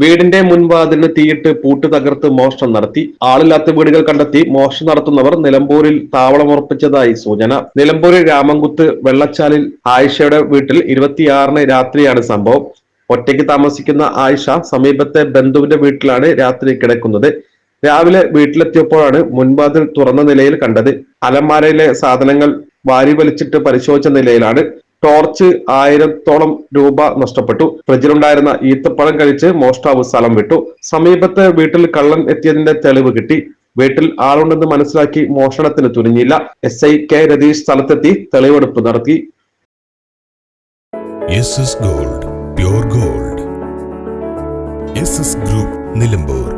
വീടിന്റെ മുൻവാതിലിന് തീയിട്ട് പൂട്ട് തകർത്ത് മോഷണം നടത്തി. ആളില്ലാത്ത വീടുകൾ കണ്ടെത്തി മോഷണം നടത്തുന്നവർ നിലമ്പൂരിൽ താവളമുറപ്പിച്ചതായി സൂചന. നിലമ്പൂരിൽ രാമൻകുത്ത് വെള്ളച്ചാലിൽ ആയിഷയുടെ വീട്ടിൽ ഇരുപത്തിയാറിന് രാത്രിയാണ് സംഭവം. ഒറ്റയ്ക്ക് താമസിക്കുന്ന ആയിഷ സമീപത്തെ ബന്ധുവിന്റെ വീട്ടിലാണ് രാത്രി കിടക്കുന്നത്. രാവിലെ വീട്ടിലെത്തിയപ്പോഴാണ് മുൻവാതിൽ തുറന്ന നിലയിൽ കണ്ടത്. അലമാരയിലെ സാധനങ്ങൾ വാരി വലിച്ചിട്ട് പരിശോധിച്ച നിലയിലാണ്. ടോർച്ച് ആയിരത്തോളം രൂപ നഷ്ടപ്പെട്ടു. ഫ്രിഡ്ജിലുണ്ടായിരുന്ന ഈത്തപ്പഴം കഴിച്ച് മോഷ്ടാവ് സ്ഥലം വിട്ടു. സമീപത്തെ വീട്ടിൽ കള്ളൻ എത്തിയതിന്റെ തെളിവ് കിട്ടി. വീട്ടിൽ ആളുണ്ടെന്ന് മനസ്സിലാക്കി മോഷണത്തിന് തുനിഞ്ഞില്ല. എസ് ഐ കെ രതീഷ് സ്ഥലത്തെത്തി തെളിവെടുപ്പ് നടത്തി. Gold gold. ഗ്രൂപ്പ് നിലമ്പൂർ.